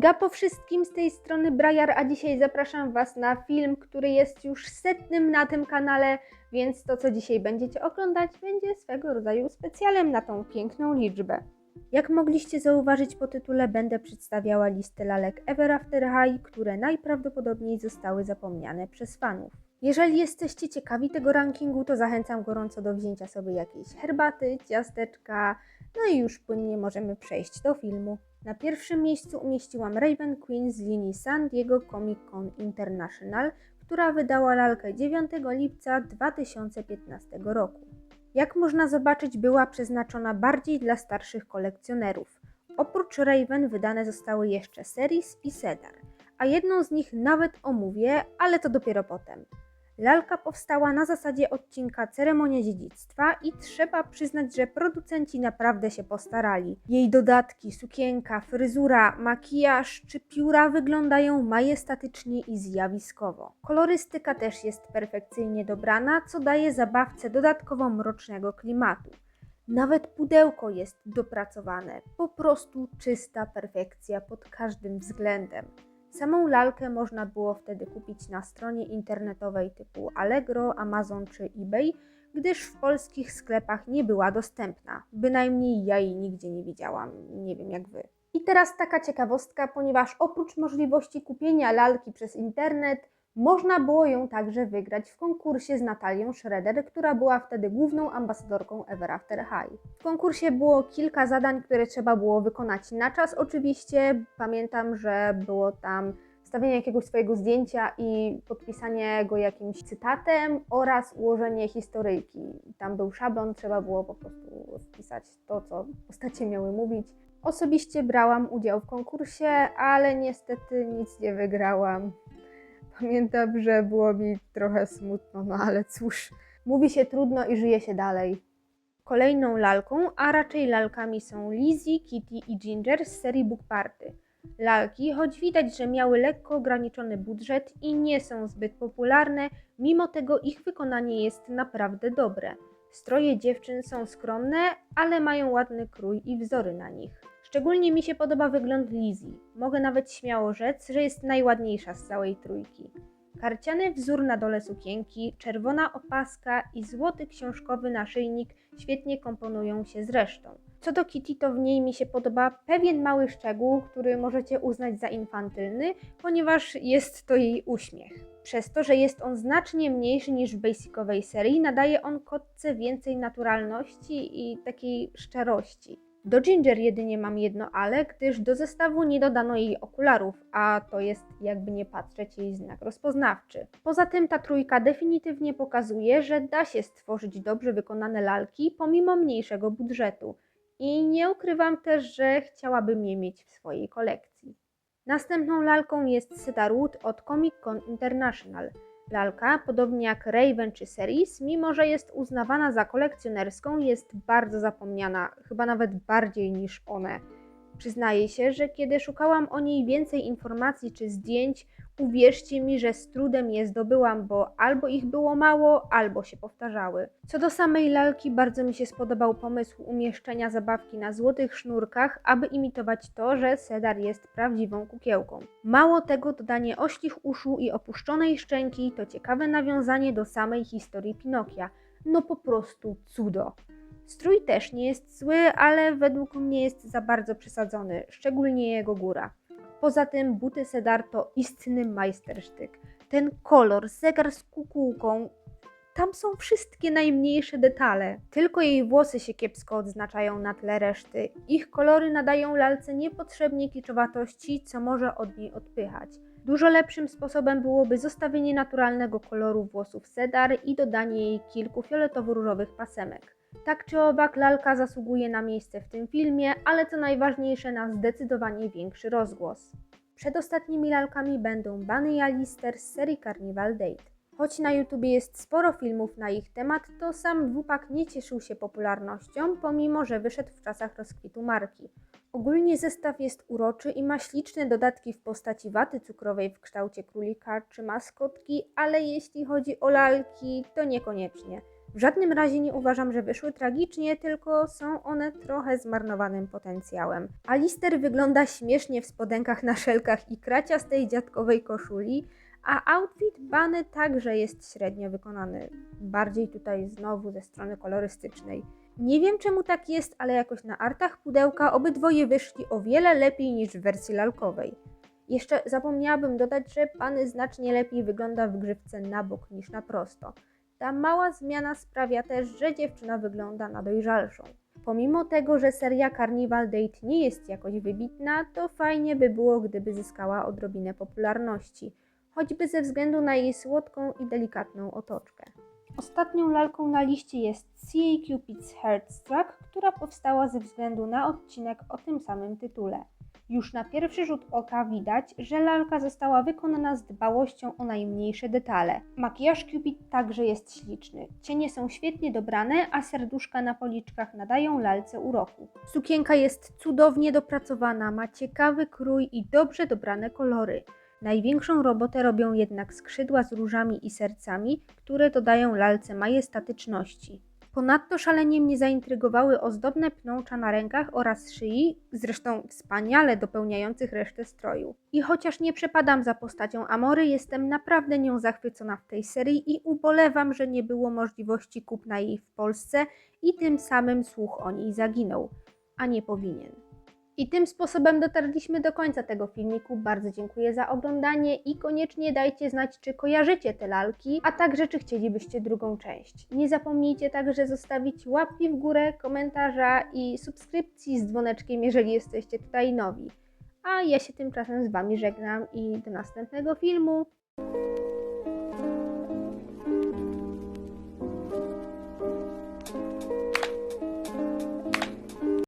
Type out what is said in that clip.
Manga po wszystkim z tej strony Brajar, a dzisiaj zapraszam Was na film, który jest już setnym na tym kanale, więc to co dzisiaj będziecie oglądać będzie swego rodzaju specjalem na tą piękną liczbę. Jak mogliście zauważyć po tytule, będę przedstawiała listę lalek Ever After High, które najprawdopodobniej zostały zapomniane przez fanów. Jeżeli jesteście ciekawi tego rankingu, to zachęcam gorąco do wzięcia sobie jakiejś herbaty, ciasteczka, no i już płynnie możemy przejść do filmu. Na pierwszym miejscu umieściłam Raven Queen z linii San Diego Comic Con International, która wydała lalkę 9 lipca 2015 roku. Jak można zobaczyć, była przeznaczona bardziej dla starszych kolekcjonerów. Oprócz Raven wydane zostały jeszcze Series i Cedar, a jedną z nich nawet omówię, ale to dopiero potem. Lalka powstała na zasadzie odcinka Ceremonia Dziedzictwa i trzeba przyznać, że producenci naprawdę się postarali. Jej dodatki, sukienka, fryzura, makijaż czy pióra wyglądają majestatycznie i zjawiskowo. Kolorystyka też jest perfekcyjnie dobrana, co daje zabawce dodatkowo mrocznego klimatu. Nawet pudełko jest dopracowane, po prostu czysta perfekcja pod każdym względem. Samą lalkę można było wtedy kupić na stronie internetowej typu Allegro, Amazon czy eBay, gdyż w polskich sklepach nie była dostępna. Bynajmniej ja jej nigdzie nie widziałam, nie wiem jak wy. I teraz taka ciekawostka, ponieważ oprócz możliwości kupienia lalki przez internet, można było ją także wygrać w konkursie z Natalią Schroeder, która była wtedy główną ambasadorką Ever After High. W konkursie było kilka zadań, które trzeba było wykonać na czas oczywiście. Pamiętam, że było tam wstawienie jakiegoś swojego zdjęcia i podpisanie go jakimś cytatem oraz ułożenie historyjki. Tam był szablon, trzeba było po prostu wpisać to, co postacie miały mówić. Osobiście brałam udział w konkursie, ale niestety nic nie wygrałam. Pamiętam, że było mi trochę smutno, no ale cóż, mówi się trudno i żyje się dalej. Kolejną lalką, a raczej lalkami są Lizzie, Kitty i Ginger z serii Book Party. Lalki, choć widać, że miały lekko ograniczony budżet i nie są zbyt popularne, mimo tego ich wykonanie jest naprawdę dobre. Stroje dziewczyn są skromne, ale mają ładny krój i wzory na nich. Szczególnie mi się podoba wygląd Lizzie. Mogę nawet śmiało rzec, że jest najładniejsza z całej trójki. Karciany wzór na dole sukienki, czerwona opaska i złoty książkowy naszyjnik świetnie komponują się z resztą. Co do Kitty, to w niej mi się podoba pewien mały szczegół, który możecie uznać za infantylny, ponieważ jest to jej uśmiech. Przez to, że jest on znacznie mniejszy niż w basicowej serii, nadaje on kotce więcej naturalności i takiej szczerości. Do Ginger jedynie mam jedno ale, gdyż do zestawu nie dodano jej okularów, a to jest jakby nie patrzeć jej znak rozpoznawczy. Poza tym ta trójka definitywnie pokazuje, że da się stworzyć dobrze wykonane lalki pomimo mniejszego budżetu. I nie ukrywam też, że chciałabym je mieć w swojej kolekcji. Następną lalką jest Cedarwood od Comic Con International. Lalka, podobnie jak Raven czy Series, mimo że jest uznawana za kolekcjonerską, jest bardzo zapomniana, chyba nawet bardziej niż one. Przyznaję się, że kiedy szukałam o niej więcej informacji czy zdjęć, uwierzcie mi, że z trudem je zdobyłam, bo albo ich było mało, albo się powtarzały. Co do samej lalki, bardzo mi się spodobał pomysł umieszczenia zabawki na złotych sznurkach, aby imitować to, że Cedar jest prawdziwą kukiełką. Mało tego, dodanie oślich uszu i opuszczonej szczęki to ciekawe nawiązanie do samej historii Pinokia. No po prostu cudo. Strój też nie jest zły, ale według mnie jest za bardzo przesadzony, szczególnie jego góra. Poza tym buty Sedar to istny majstersztyk. Ten kolor, zegar z kukułką, tam są wszystkie najmniejsze detale. Tylko jej włosy się kiepsko odznaczają na tle reszty. Ich kolory nadają lalce niepotrzebnie kiczowatości, co może od niej odpychać. Dużo lepszym sposobem byłoby zostawienie naturalnego koloru włosów Sedar i dodanie jej kilku fioletowo-różowych pasemek. Tak czy owak, lalka zasługuje na miejsce w tym filmie, ale co najważniejsze, na zdecydowanie większy rozgłos. Przedostatnimi lalkami będą Bunny i Alistair z serii Carnival Date. Choć na YouTubie jest sporo filmów na ich temat, to sam dwupak nie cieszył się popularnością, pomimo że wyszedł w czasach rozkwitu marki. Ogólnie zestaw jest uroczy i ma śliczne dodatki w postaci waty cukrowej w kształcie królika czy maskotki, ale jeśli chodzi o lalki, to niekoniecznie. W żadnym razie nie uważam, że wyszły tragicznie, tylko są one trochę zmarnowanym potencjałem. Alister wygląda śmiesznie w spodenkach na szelkach i kraciastej dziadkowej koszuli, a outfit Bany także jest średnio wykonany. Bardziej tutaj znowu ze strony kolorystycznej. Nie wiem czemu tak jest, ale jakoś na artach pudełka obydwoje wyszli o wiele lepiej niż w wersji lalkowej. Jeszcze zapomniałabym dodać, że Bany znacznie lepiej wygląda w grzywce na bok niż na prosto. Ta mała zmiana sprawia też, że dziewczyna wygląda na dojrzalszą. Pomimo tego, że seria Carnival Date nie jest jakoś wybitna, to fajnie by było, gdyby zyskała odrobinę popularności, choćby ze względu na jej słodką i delikatną otoczkę. Ostatnią lalką na liście jest CA Cupid's Heartstruck, która powstała ze względu na odcinek o tym samym tytule. Już na pierwszy rzut oka widać, że lalka została wykonana z dbałością o najmniejsze detale. Makijaż Cupid także jest śliczny. Cienie są świetnie dobrane, a serduszka na policzkach nadają lalce uroku. Sukienka jest cudownie dopracowana, ma ciekawy krój i dobrze dobrane kolory. Największą robotę robią jednak skrzydła z różami i sercami, które dodają lalce majestatyczności. Ponadto szalenie mnie zaintrygowały ozdobne pnącza na rękach oraz szyi, zresztą wspaniale dopełniających resztę stroju. I chociaż nie przepadam za postacią Amory, jestem naprawdę nią zachwycona w tej serii i ubolewam, że nie było możliwości kupna jej w Polsce i tym samym słuch o niej zaginął, a nie powinien. I tym sposobem dotarliśmy do końca tego filmiku. Bardzo dziękuję za oglądanie i koniecznie dajcie znać, czy kojarzycie te lalki, a także czy chcielibyście drugą część. Nie zapomnijcie także zostawić łapki w górę, komentarza i subskrypcji z dzwoneczkiem, jeżeli jesteście tutaj nowi. A ja się tymczasem z Wami żegnam i do następnego filmu.